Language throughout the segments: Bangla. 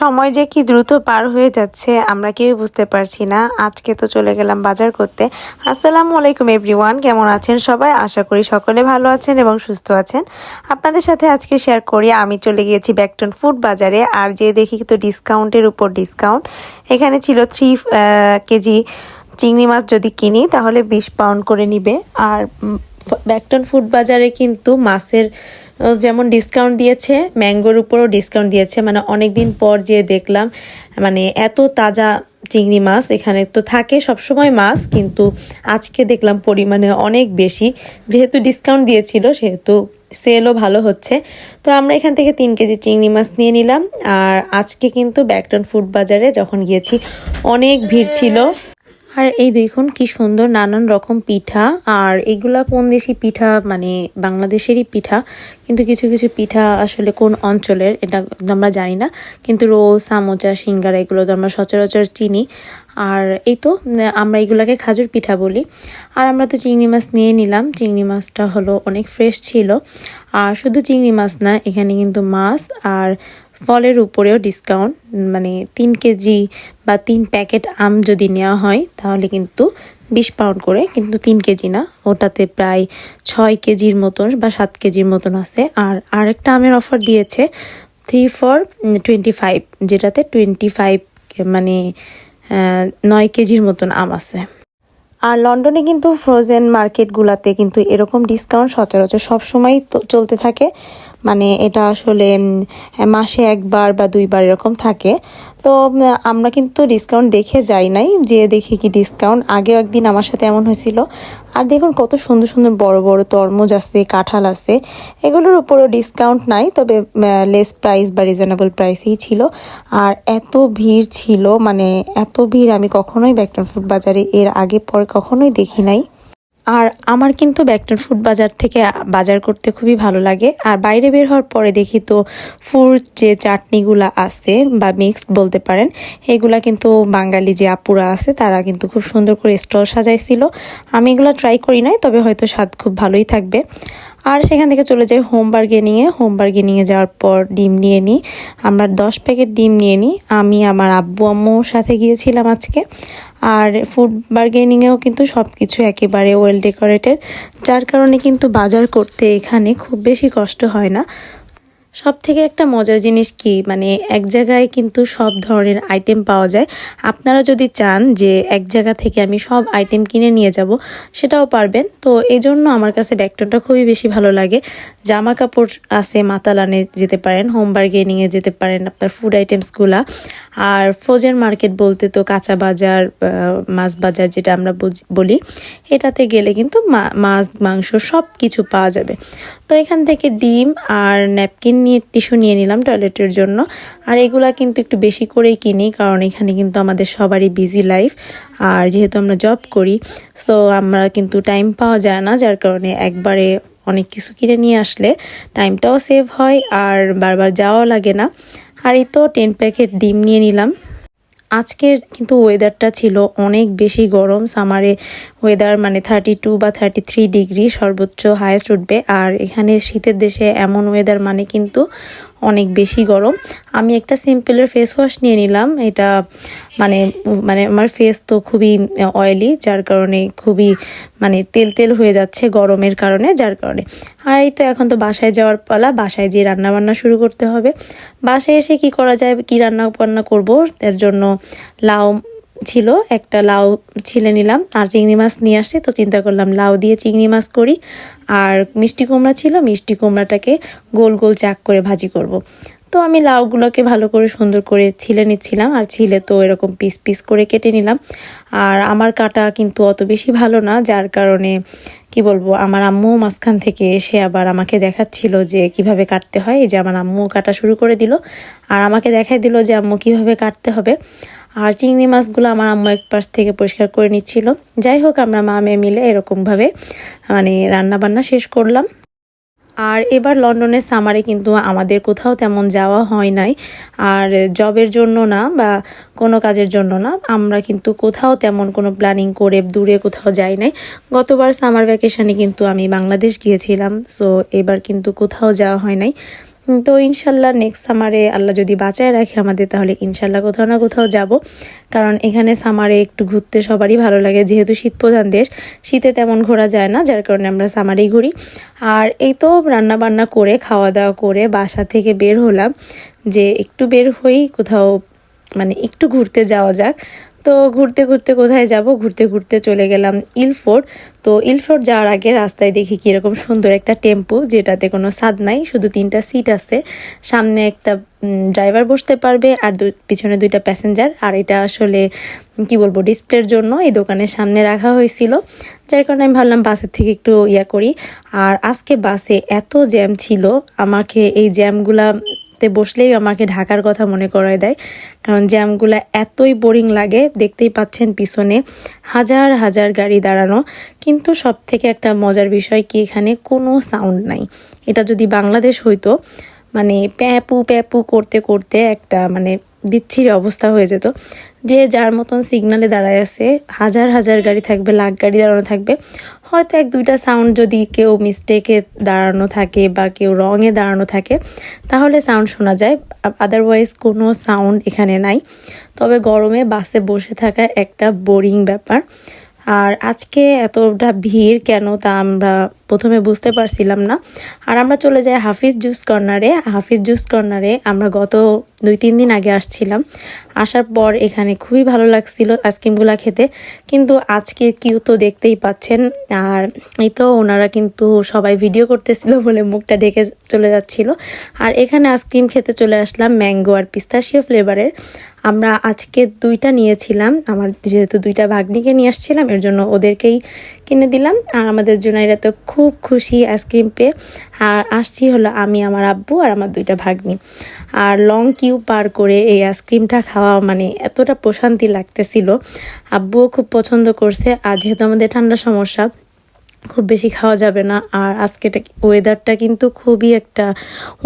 সময় যে কি দ্রুত পার হয়ে যাচ্ছে, আমরা কেউই বুঝতে পারছি না। আজকে তো চলে গেলাম বাজার করতে। আসসালামু আলাইকুম এভরিওয়ান, কেমন আছেন সবাই? আশা করি সকলে ভালো আছেন এবং সুস্থ আছেন। আপনাদের সাথে আজকে শেয়ার করি, আমি চলে গিয়েছি ব্যাকটন ফুড বাজারে, আর যে দেখি তো ডিসকাউন্টের উপর ডিসকাউন্ট এখানে ছিল থ্রি কেজি চিংড়ি মাছ যদি কিনি, তাহলে বিশ পাউন্ড করে নিবে। আর ব্যাকটন ফুড বাজারে কিন্তু মাছের যেমন ডিসকাউন্ট দিয়েছে, ম্যাঙ্গোর উপরও ডিসকাউন্ট দিয়েছে। মানে অনেক দিন পর যে দেখলাম মানে এত তাজা চিংড়ি মাছ, এখানে তো থাকে সবসময় মাছ, কিন্তু আজকে দেখলাম পরিমাণে অনেক বেশি। যেহেতু ডিসকাউন্ট দিয়েছিল, সেহেতু সেলও ভালো হচ্ছে। তো আমরা এখান থেকে তিন কেজি চিংড়ি মাছ নিয়ে নিলাম। আর আজকে কিন্তু ব্যাকটন ফুড বাজারে যখন গিয়েছি, অনেক ভিড় ছিল। আর এই দেখুন কি সুন্দর নানান রকম পিঠা। আর এগুলা কোন দেশি পিঠা? মানে বাংলাদেশেরই পিঠা। কিন্তু কিছু কিছু পিঠা আসলে কোন অঞ্চলের এটা আমরা জানি না। কিন্তু রোল, সামোচা, সিঙ্গারা এগুলো তো আমরা সচরাচর চিনি। আর এই তো, আমরা এগুলাকে খাজুর পিঠা বলি। আর আমরা তো চিংড়ি মাছ নিয়ে নিলাম। চিংড়ি মাছটা হলো অনেক ফ্রেশ ছিল। আর শুধু চিংড়ি মাছ না, এখানে কিন্তু মাছ আর ফলের উপরেও ডিসকাউন্ট মানে তিন কেজি বা তিন প্যাকেট আম যদি নেওয়া হয়, তাহলে কিন্তু বিশ পাউন্ড করে, কিন্তু তিন কেজি না। ওটাতে প্রায় ছয় কেজির মতন বা সাত কেজির মতন আছে। আর আরেকটা আমের অফার দিয়েছে থ্রি ফর টোয়েন্টি ফাইভ যেটাতে টোয়েন্টি ফাইভ মানে নয় কেজির মতন আম আছে। আর লন্ডনে কিন্তু ফ্রোজেন মার্কেটগুলোতে কিন্তু এরকম ডিসকাউন্ট সচরাচর সবসময় চলতে থাকে। মানে এটা আসলে মাসে একবার বা দুইবার এরকম থাকে। তো আমরা কিন্তু ডিসকাউন্ট দেখে যাই নাই যে দেখি কি ডিসকাউন্ট আগেও একদিন আমার সাথে এমন হয়েছিল। আর দেখুন কত সুন্দর সুন্দর বড় বড় তরমুজ আছে, কাঁঠাল আছে, এগুলোর উপরও ডিসকাউন্ট নাই, তবে লেস প্রাইস বা রিজনেবল প্রাইসেই ছিল। আর এত ভিড় ছিল মানে এত ভিড় আমি কখনোই ব্যাকটন ফুড বাজারে এর আগে পর কখনোই দেখি নাই। আর আমার কিন্তু ব্যাকটন ফুড বাজার থেকে বাজার করতে খুবই ভালো লাগে। আর বাইরে বের হওয়ার পরে দেখি তো ফুড যে চাটনিগুলা আছে বা মিক্সড বলতে পারেন, এগুলা কিন্তু বাঙালি যে আপুরা আছে তারা কিন্তু খুব সুন্দর করে স্টল সাজাইছিল। আমি এগুলো ট্রাই করি নাই, তবে হয়তো স্বাদ খুব ভালোই থাকবে। আর সেখান থেকে চলে যাই হোম বার্গেনিংয়ে হোম বার্গেনিংয়ে যাওয়ার পর ডিম নিয়ে নিই। আমরা দশ প্যাকেট ডিম নিয়ে নিই। আমি, আমার আব্বু, আম্মুর সাথে গিয়েছিলাম আজকে। আর ফুড বার্গেনিংয়েও কিন্তু সব কিছু একেবারে ওয়েল ডেকোরেটেড যার কারণে কিন্তু বাজার করতে এখানে খুব বেশি কষ্ট হয় না। সব থেকে একটা মজার জিনিস কি? মানে এক জায়গায় কিন্তু সব ধরনের আইটেম পাওয়া যায়। আপনারা যদি চান যে এক জায়গা থেকে আমি সব আইটেম কিনে নিয়ে যাব, সেটাও পারবেন। তো এই জন্য আমার কাছে ব্যাকটনটা খুবই বেশি ভালো লাগে। জামা কাপড় আছে মাতালানে যেতে পারেন হোম বার্গেনিংয়ে যেতে পারেন আপনার ফুড আইটেমসগুলা আর ফ্রোজেন মার্কেট বলতে তো কাঁচা বাজার মাছ বাজার যেটা আমরা বলি, এটাতে গেলে কিন্তু মাছ, মাংস সব কিছু পাওয়া যাবে। তো এখান থেকে ডিম আর ন্যাপকিন নিয়ে টিস্যু নিয়ে নিলাম টয়লেটের জন্য। আর এগুলা কিন্তু একটু বেশি করেই কিনি, কারণ এখানে কিন্তু আমাদের সবারই বিজি লাইফ আর যেহেতু আমরা জব করি সো আমরা কিন্তু টাইম পাওয়া যায় না, যার কারণে একবারে অনেক কিছু কিনে নিয়ে আসলে টাইমটাও সেভ হয়, আর বারবার যাওয়াও লাগে না। আর এই তো টেন প্যাকেট ডিম নিয়ে নিলাম। আজকের কিন্তু ওয়েদারটা ছিল অনেক বেশি গরম। সামারে ওয়েদার মানে থার্টি টু বা থার্টি থ্রি ডিগ্রি সর্বোচ্চ হায়েস্ট উঠবে। আর এখানে শীতের দেশে এমন ওয়েদার মানে কিন্তু অনেক বেশি গরম। আমি একটা সিম্পলের ফেস ওয়াশ নিয়ে নিলাম। এটা মানে মানে আমার ফেস তো খুবই অয়েলি যার কারণে খুবই মানে তেল তেল হয়ে যাচ্ছে গরমের কারণে, যার কারণে। আর এই তো এখন তো বাসায় যাওয়ার পালা, বাসায় যেয়ে রান্নাবান্না শুরু করতে হবে। বাসায় এসে কি করা যায়, কি রান্না বান্না করব? তার জন্য লাউ ছিল, একটা লাউ ছিলে নিলাম, আর চিংড়ি মাছ নিয়ে আসছি, তো চিন্তা করলাম লাউ দিয়ে চিংড়ি মাছ করি, আর মিষ্টি কুমড়া ছিল, মিষ্টি কুমড়াটাকে গোল গোল চাক করে ভাজি করব। তো আমি লাউগুলোকে ভালো করে সুন্দর করে ছিলে নিচ্ছিলাম, আর ছিলে তো এরকম পিস পিস করে কেটে নিলাম আর আমার কাটা কিন্তু অত বেশি ভালো না, যার কারণে, কি বলব, আমার আম্মু মাঝখান থেকে এসে আবার আমাকে দেখাচ্ছিল যে কীভাবে কাটতে হয়, এই যে আমার আম্মু কাটা শুরু করে দিল, আর আমাকে দেখাই দিল যে আম্মু কীভাবে কাটতে হবে আর চিংড়ি মাছগুলো আমার আম্মু এক পাশ থেকে পরিষ্কার করে নিচ্ছিল। যাই হোক, আমরা মা মেয়ে মিলে এরকমভাবে মানে রান্না বান্না শেষ করলাম। আর এবার লন্ডনের সামারে কিন্তু আমাদের কোথাও তেমন যাওয়া হয় নাই। আর জবের জন্য না, বা কোনো কাজের জন্য না, আমরা কিন্তু কোথাও তেমন কোনো প্ল্যানিং করে দূরে কোথাও যাই নাই। গতবার সামার ভ্যাকেশনে কিন্তু আমি বাংলাদেশ গিয়েছিলাম সো এবার কিন্তু কোথাও যাওয়া হয় নাই। তো ইনশাল্লাহ নেক্সট সামারে আল্লাহ যদি বাঁচায় রাখে আমাদের, তাহলে ইনশাল্লাহ কোথাও না কোথাও যাব। কারণ এখানে সামারে একটু ঘুরতে সবারই ভালো লাগে। যেহেতু শীত প্রধান দেশ, শীতে তেমন ঘোরা যায় না, যার কারণে আমরা সামারেই ঘুরি। আর এই তো রান্না বান্না করে খাওয়া দাওয়া করে বাসা থেকে বের হলাম যে একটু বের হই, কোথাও মানে একটু ঘুরতে যাওয়া যাক। তো ঘুরতে ঘুরতে কোথায় যাব? ঘুরতে ঘুরতে চলে গেলাম ইলফোর্ড তো ইলফোর্ড যাওয়ার আগে রাস্তায় দেখি কীরকম সুন্দর একটা টেম্পো, যেটাতে কোনো স্বাদ নাই, শুধু তিনটা সিট আছে। সামনে একটা ড্রাইভার বসতে পারবে আর পিছনে দুইটা প্যাসেঞ্জার। আর এটা আসলে, কি বলব, ডিসপ্লের জন্য এই দোকানের সামনে রাখা হয়েছিল। যার কারণে আমি ভাবলাম বাসের থেকে একটু ইয়া করি। আর আজকে বাসে এত জ্যাম ছিল, আমাকে এই জ্যামগুলা তে বসলেই আমাকে ঢাকার কথা মনে করায় দেয়। কারণ জ্যামগুলো এতই বোরিং লাগে, দেখতেই পাচ্ছেন পিছনে হাজার হাজার গাড়ি দাঁড়ানো। কিন্তু সব থেকে একটা মজার বিষয় কি, এখানে কোনো সাউন্ড নাই। এটা যদি বাংলাদেশ হইতো মানে প্যাপু প্যাপু করতে করতে একটা মানে বিচ্ছিরি অবস্থা হয়ে যেত। যে যার মতন সিগনালে দাঁড়ায় আছে, হাজার হাজার গাড়ি থাকবে, লাখ গাড়ি দাঁড়ানো থাকবে। হয়তো এক দুইটা সাউন্ড যদি কেউ মিস্টেকে দাঁড়ানো থাকে বা কেউ রঙে দাঁড়ানো থাকে, তাহলে সাউন্ড শোনা যায়। আদারওয়াইজ কোনো সাউন্ড এখানে নাই। তবে গরমে বাসে বসে থাকা একটা বোরিং ব্যাপার। আর আজকে এতটা ভিড় কেন তা আমরা প্রথমে বুঝতে পারছিলাম না। আর আমরা চলে যাই হাফিজ জুস কর্নারে। হাফিজ জুস কর্নারে আমরা গত দুই, তিন দিন আগে আসছিলাম। আসার পর এখানে খুবই ভালো লাগছিল আইসক্রিমগুলো খেতে। কিন্তু আজকে কিউ তো দেখতেই পাচ্ছেন। আর এই তো ওনারা কিন্তু সবাই ভিডিও করতেছিল বলে মুখটা ঢেকে চলে যাচ্ছিল। আর এখানে আইসক্রিম খেতে চলে আসলাম ম্যাঙ্গো আর পিস্তাশিও ফ্লেভারের। আমরা আজকে দুইটা নিয়েছিলাম। আমার যেহেতু দুইটা ভাগ্নিকে নিয়ে আসছিলাম, এর জন্য ওদেরকেই কিনে দিলাম। আর আমাদের জন্য এরা তো খুব খুশি আইসক্রিম পেয়ে। আর আসছি হলো আমি, আমার আব্বু আর আমার দুইটা ভাগ্নি। আর লং কিউ পার করে এই আইসক্রিমটা খাওয়া মানে এতটা প্রশান্তি লাগতেছিল। আব্বুও খুব পছন্দ করছে। আর যেহেতু আমাদের ঠান্ডা সমস্যা খুব বেশি খাওয়া যাবে না। আর আজকে ওয়েদারটা কিন্তু খুবই একটা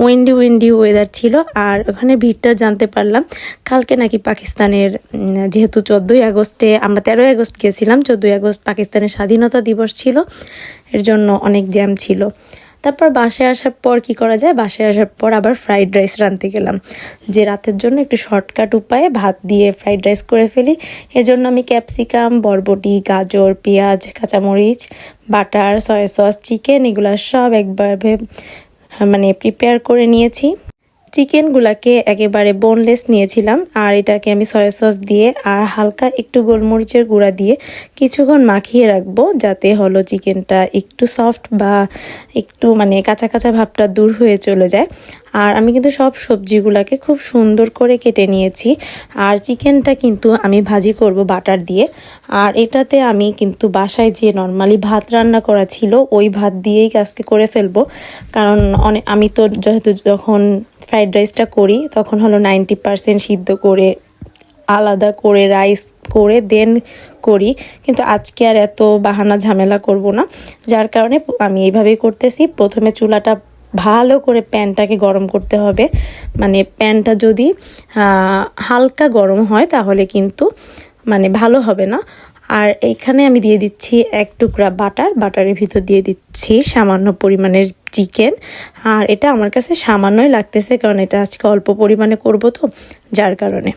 উইন্ডি উইন্ডি ওয়েদার ছিল। আর ওখানে ভিড়টা জানতে পারলাম, কালকে নাকি পাকিস্তানের যেহেতু চোদ্দোই আগস্টে আমরা তেরোই আগস্ট গিয়েছিলাম, চোদ্দোই আগস্ট পাকিস্তানের স্বাধীনতা দিবস ছিল। এর জন্য অনেক জ্যাম ছিল। তারপর বাসায় আসার পর কি করা যায়? বাসায় আসার পর আবার ফ্রাইড রাইস রাঁধতে গেলাম। যে রাতের জন্য একটু শর্টকাট উপায়ে ভাত দিয়ে ফ্রাইড রাইস করে ফেলি। এজন্য আমি ক্যাপসিকাম বরবটি, গাজর, পেঁয়াজ, কাঁচামরিচ বাটার সয়া সস চিকেন এগুলো সব একবার মানে প্রিপেয়ার করে নিয়েছি। চিকেনগুলাকে একেবারে বোনলেস নিয়েছিলাম, আর এটাকে আমি সয়া সস দিয়ে আর হালকা একটু গোলমরিচের গুঁড়া দিয়ে কিছুক্ষণ মাখিয়ে রাখব, যাতে হলো চিকেনটা একটু সফট বা একটু মানে কাঁচা কাঁচা ভাবটা দূর হয়ে চলে যায়। আর আমি কিন্তু সব সবজিগুলোকে খুব সুন্দর করে কেটে নিয়েছি, আর চিকেনটা কিন্তু আমি ভাজি করব বাটার দিয়ে। আর এটাতে আমি কিন্তু বাসায় যে নর্মালি ভাত রান্না করা ছিল, ওই ভাত দিয়েই আজকে করে ফেলব। কারণ অনেক আমি তো যেহেতু যখন ফ্রাইড রাইসটা করি, তখন হলো নাইনটি পারসেন্ট সিদ্ধ করে, আলাদা করে রাইস করে দেন করি। কিন্তু আজকে আর এত বাহানা ঝামেলা করব না। যার কারণে আমি এইভাবেই করতেছি। প্রথমে চুলাটা ভালো করে প্যানটাকে গরম করতে হবে। মানে প্যানটা যদি হালকা গরম হয়, তাহলে কিন্তু মানে ভালো হবে না। আর এইখানে আমি দিয়ে দিচ্ছি এক টুকরা বাটার। বাটারের ভিতর দিয়ে দিচ্ছি সামান্য পরিমাণের চিকেন আর এটা আমার কাছে সামান্যই লাগতেছে, কারণ এটা আজকে অল্প পরিমাণে করব তো, যার কারণে।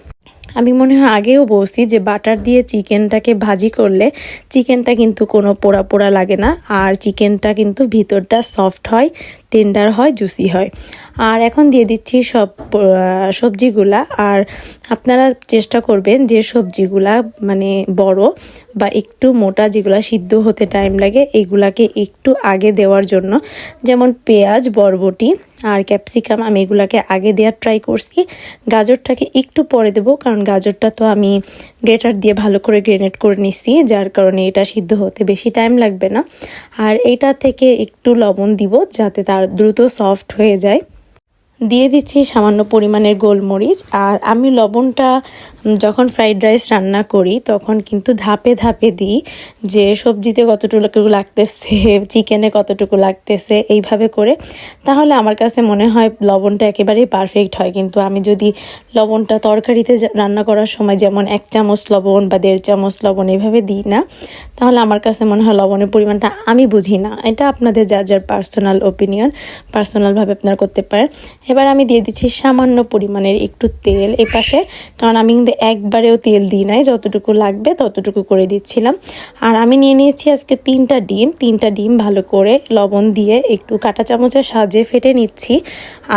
আমি মনে হয় আগেও বলছি যে বাটার দিয়ে চিকেনটাকে ভাজি করলে চিকেনটা কিন্তু কোনো পোড়া পোড়া লাগে না, আর চিকেনটা কিন্তু ভিতরটা সফট হয় টেন্ডার হয় জুসি হয়। আর এখন দিয়ে দিচ্ছি সব সবজিগুলা। আর আপনারা চেষ্টা করবেন যে সবজিগুলা মানে বড় বা একটু মোটা যেগুলা সিদ্ধ হতে টাইম লাগে, এগুলাকে একটু আগে দেওয়ার জন্য। যেমন পেঁয়াজ, বরবটি আর ক্যাপসিকাম আমি এগুলাকে আগে দেওয়ার ট্রাই করছি। গাজরটাকে একটু পরে দেবো, কারণ গাজরটা তো আমি গ্রেটার দিয়ে ভালো করে গ্রেনেড করে নিচ্ছি যার কারণে এটা সিদ্ধ হতে বেশি টাইম লাগবে না। আর এইটা থেকে একটু লবণ দিব, যাতে তার দ্রুত সফট হয়ে যায়। দিয়ে দিচ্ছি সামান্য পরিমাণের গোলমরিচ আর আমি লবণটা যখন ফ্রাইড রাইস রান্না করি, তখন কিন্তু ধাপে ধাপে দিই যে সবজিতে কতটুকু লাগতেছে চিকেনে কতটুকু লাগতেছে, এইভাবে করে। তাহলে আমার কাছে মনে হয় লবণটা একেবারেই পারফেক্ট হয়। কিন্তু আমি যদি লবণটা তরকারিতে রান্না করার সময় যেমন এক চামচ লবণ বা দেড় চামচ লবণ এইভাবে দিই না, তাহলে আমার কাছে মনে হয় লবণের পরিমাণটা আমি বুঝি না। এটা আপনাদের যা যার পার্সোনাল ওপিনিয়ন পার্সোনালভাবে আপনারা করতে পারেন। এবার আমি দিয়ে দিচ্ছি সামান্য পরিমাণের একটু তেল এই পাশে কারণ আমি কিন্তু একবারেও তেল দিই নাই, যতটুকু লাগবে ততটুকু করে দিচ্ছিলাম। আর আমি নিয়ে নিয়েছি আজকে তিনটা ডিম তিনটা ডিম ভালো করে লবণ দিয়ে একটু কাটা চামচের সাজে ফেটে নিচ্ছি।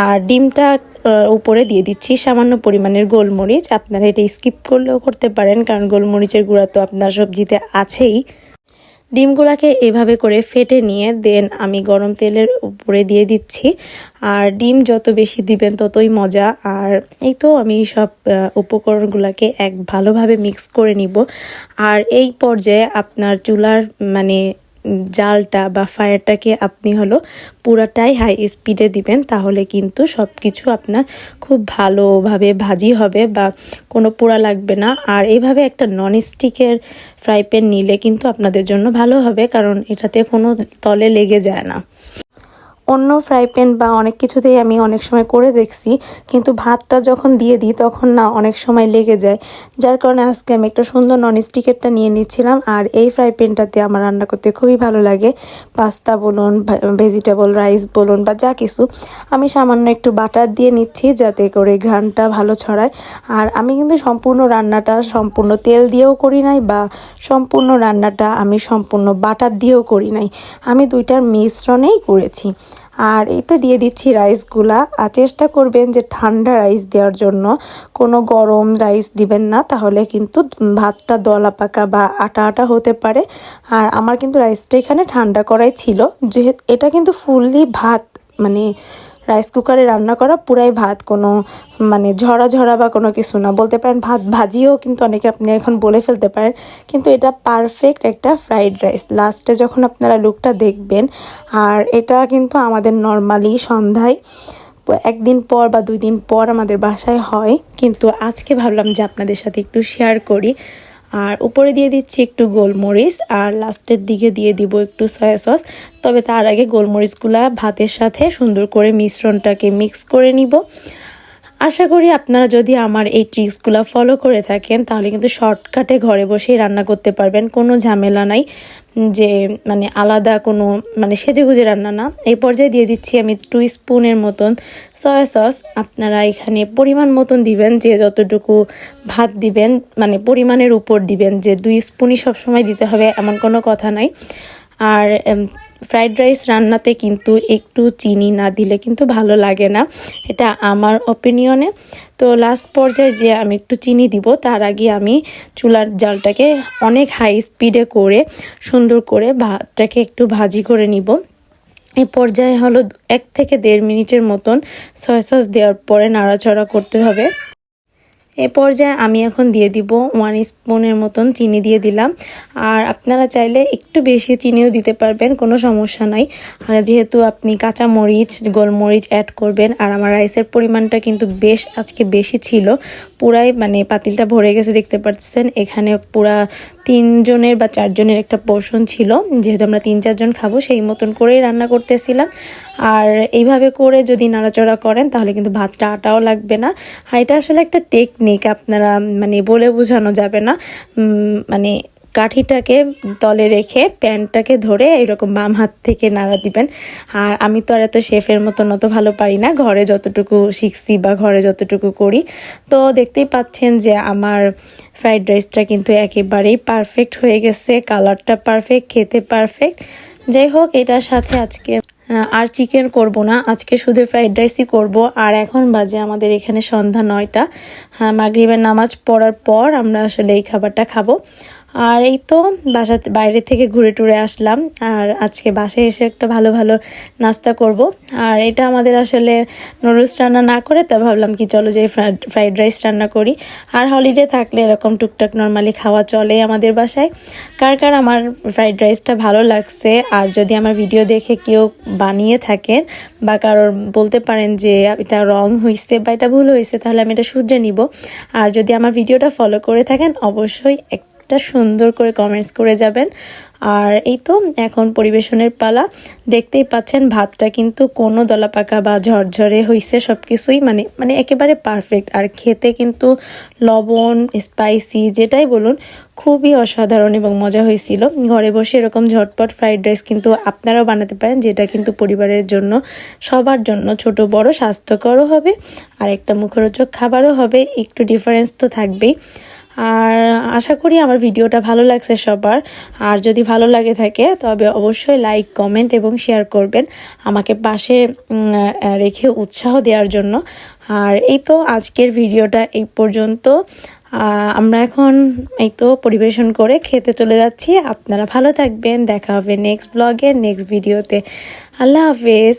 আর ডিমটা উপরে দিয়ে দিচ্ছি সামান্য পরিমাণের গোলমরিচ। আপনারা এটা স্কিপ করলেও করতে পারেন, কারণ গোলমরিচের গুঁড়া তো আপনার সবজিতে আছেই। ডিমগুলাকে এভাবে করে ফেটে নিয়ে দেন আমি গরম তেলের উপরে দিয়ে দিচ্ছি। আর ডিম যত বেশি দিবেন ততই মজা। আর এই তো আমি সব উপকরণগুলোকে এক ভালোভাবে মিক্স করে নিব। আর এই পর্যায়ে আপনার চুলার মানে জালটা বা ফায়ারটাকে আপনি হলো পুরাটাই হাই স্পিডে দিবেন, তাহলে কিন্তু সব কিছু আপনার খুব ভালোভাবে ভাজি হবে বা কোনো পোড়া লাগবে না। আর এইভাবে একটা নন স্টিকের ফ্রাই প্যান নিলে কিন্তু আপনাদের জন্য ভালো হবে, কারণ এটাতে কোনো তলে লেগে যায় না। অন্য ফ্রাই প্যান বা অনেক কিছুতেই আমি অনেক সময় করে দেখছি, কিন্তু ভাতটা যখন দিয়ে দিই তখন না অনেক সময় লেগে যায়। যার কারণে আজকে আমি একটা সুন্দর নন স্টিকেরটা নিয়ে নিচ্ছিলাম, আর এই ফ্রাই প্যানটাতে আমার রান্না করতে খুবই ভালো লাগে। পাস্তা বলুন ভেজিটেবল রাইস বলুন বা যা কিছু। আমি সামান্য একটু বাটার দিয়ে নিচ্ছি যাতে করে ঘ্রাণটা ভালো ছড়ায়। আর আমি কিন্তু সম্পূর্ণ রান্নাটা সম্পূর্ণ তেল দিয়েও করি নাই বা সম্পূর্ণ রান্নাটা আমি সম্পূর্ণ বাটার দিয়েও করি নাই। আমি দুইটার মিশ্রণেই করেছি। আর এই তো দিয়ে দিচ্ছি রাইসগুলা আর চেষ্টা করবেন যে ঠান্ডা রাইস দেওয়ার জন্য। কোনো গরম রাইস দিবেন না, তাহলে কিন্তু ভাতটা দলা পাকা বা আটা আটা হতে পারে। আর আমার কিন্তু রাইসটা এখানে ঠান্ডা করাই ছিল। যেহেতু এটা কিন্তু ফুললি ভাত মানে রাইস কুকারে রান্না করা, পুরাই ভাত, কোনো মানে ঝরা ঝরা বা কোনো কিছু না। বলতে পারেন ভাত, ভাজিও কিন্তু অনেকে আপনি এখন বলে ফেলতে পারেন, কিন্তু এটা পারফেক্ট একটা ফ্রাইড রাইস লাস্টে যখন আপনারা লুকটা দেখবেন, আর এটা কিন্তু আমাদের নর্মালি সন্ধ্যায়, একদিন পর বা দুই দিন পর আমাদের বাসায় হয়। কিন্তু আজকে ভাবলাম যে আপনাদের সাথে একটু শেয়ার করি। আর উপরে দিয়ে দিচ্ছি একটু গোলমরিচ, আর লাস্টের দিকে দিয়ে দিব একটু সয়া সস। তবে তার আগে গোলমরিচগুলা ভাতের সাথে সুন্দর করে মিশ্রণটাকে মিক্স করে নিব। আশা করি আপনারা যদি আমার এই ট্রিক্সগুলো ফলো করে থাকেন, তাহলে কিন্তু শর্টকাটে ঘরে বসেই রান্না করতে পারবেন। কোনো ঝামেলা নাই যে মানে আলাদা কোনো মানে সেজেগুজে রান্না না। এই পর্যায়ে দিয়ে দিচ্ছি আমি টু স্পুনের মতন সয়া সস আপনারা এখানে পরিমাণ মতন দিবেন, যে যতটুকু ভাত দিবেন মানে পরিমাণের উপর দিবেন, যে দুই স্পুনই সবসময় দিতে হবে, এমন কোনো কথা নাই। আর ফ্রাইড রাইস রান্নাতে কিন্তু একটু চিনি না দিলে কিন্তু ভালো লাগে না। এটা আমার অপিনিয়নে তো লাস্ট পর্যায়ে যে আমি একটু চিনি দিব, তার আগে আমি চুলার জালটাকে অনেক হাই স্পিডে করে, সুন্দর করে ভাতটাকে একটু ভাজি করে নিব। এই পর্যায়ে হলো এক থেকে দেড় মিনিটের মতন সয়া সস দেওয়ার পরে নাড়াচাড়া করতে হবে। এ পর্যায়ে আমি এখন দিয়ে দিব ওয়ান স্পুনের মতন চিনি দিয়ে দিলাম। আর আপনারা চাইলে একটু বেশি চিনিও দিতে পারবেন, কোনো সমস্যা নাই। আর যেহেতু আপনি কাঁচা মরিচ গোলমরিচ অ্যাড করবেন, আর আমার রাইসের পরিমাণটা কিন্তু বেশ আজকে বেশি ছিল। পুরাই মানে পাতিলটা ভরে গেছে, দেখতে পাচ্ছেন? এখানে পুরা তিনজনের বা চারজনের একটা পোর্শন ছিল। যেহেতু আমরা তিন চারজন খাব, সেই মতন করেই রান্না করতেছিলাম। আর এইভাবে করে যদি নাড়াচড়া করেন, তাহলে কিন্তু ভাতটা আটাও লাগবে না। আর এটা আসলে একটা টেকনিক আপনারা মানে বলে বোঝানো যাবে না। মানে কাঠিটাকে তলে রেখে প্যান্টটাকে ধরে এরকম বাম হাত থেকে নাড়া দিবেন। আর আমি তো আর এত শেফের মতন অত ভালো পারি না, ঘরে যতটুকু শিখছি বা ঘরে যতটুকু করি। তো দেখতেই পাচ্ছেন যে আমার ফ্রাইড রাইসটা কিন্তু একেবারেই পারফেক্ট হয়ে গেছে, কালারটা পারফেক্ট খেতে পারফেক্ট যাই হোক, এটার সাথে আজকে আর চিকেন করব না। আজকে শুধু ফ্রাইড রাইসই করব। আর এখন বাজে আমাদের এখানে সন্ধ্যা নয়টা। হ্যাঁ মাগরিবের নামাজ পড়ার পর আমরা আসলে এই খাবারটা খাব। আর এই তো বাসাতে বাইরে থেকে ঘুরে টুরে আসলাম। আর আজকে বাসায় এসে একটা ভালো ভালো নাস্তা করব। আর এটা আমাদের আসলে নুডলস রান্না না করে, তা ভাবলাম কি চলো যে ফ্রাইড রাইস রান্না করি। আর হলিডে থাকলে এরকম টুকটাক নর্মালি খাওয়া চলে আমাদের বাসায়। কার কার আমার ফ্রাইড রাইসটা ভালো লাগছে? আর যদি আমার ভিডিও দেখে কেউ বানিয়ে থাকেন বা কারোর বলতে পারেন যে এটা রং হয়েছে বা এটা ভুল হয়েছে তাহলে আমি এটা শুধরে নিব। আর যদি আমার ভিডিওটা ফলো করে থাকেন, অবশ্যই একটা সুন্দর করে কমেন্টস করে যাবেন। আর এই তো এখন পরিবেশনের পালা। দেখতেই পাচ্ছেন ভাতটা কিন্তু কোনো দলাপাকা বা ঝরঝরে হয়েছে সব কিছুই মানে মানে একেবারে পারফেক্ট আর খেতে কিন্তু লবণ স্পাইসি যেটাই বলুন, খুবই অসাধারণ এবং মজা হয়েছিল। ঘরে বসে এরকম ঝটপট ফ্রাইড রাইস কিন্তু আপনারাও বানাতে পারেন, যেটা কিন্তু পরিবারের জন্য, সবার জন্য ছোট বড় স্বাস্থ্যকরও হবে। আর একটা মুখরোচক খাবারও হবে। একটু ডিফারেন্স তো থাকবেই। আর আশা করি আমার ভিডিওটা ভালো লাগছে সবার। আর যদি ভালো লাগে থাকে, তবে অবশ্যই লাইক কমেন্ট এবং শেয়ার করবেন আমাকে পাশে রেখে উৎসাহ দেওয়ার জন্য। আর এই তো আজকের ভিডিওটা এই পর্যন্ত। আমরা এখন এই তো পরিবেশন করে খেতে চলে যাচ্ছি। আপনারা ভালো থাকবেন। দেখা হবে নেক্সট ব্লগে নেক্সট ভিডিওতে আল্লাহ হাফেজ।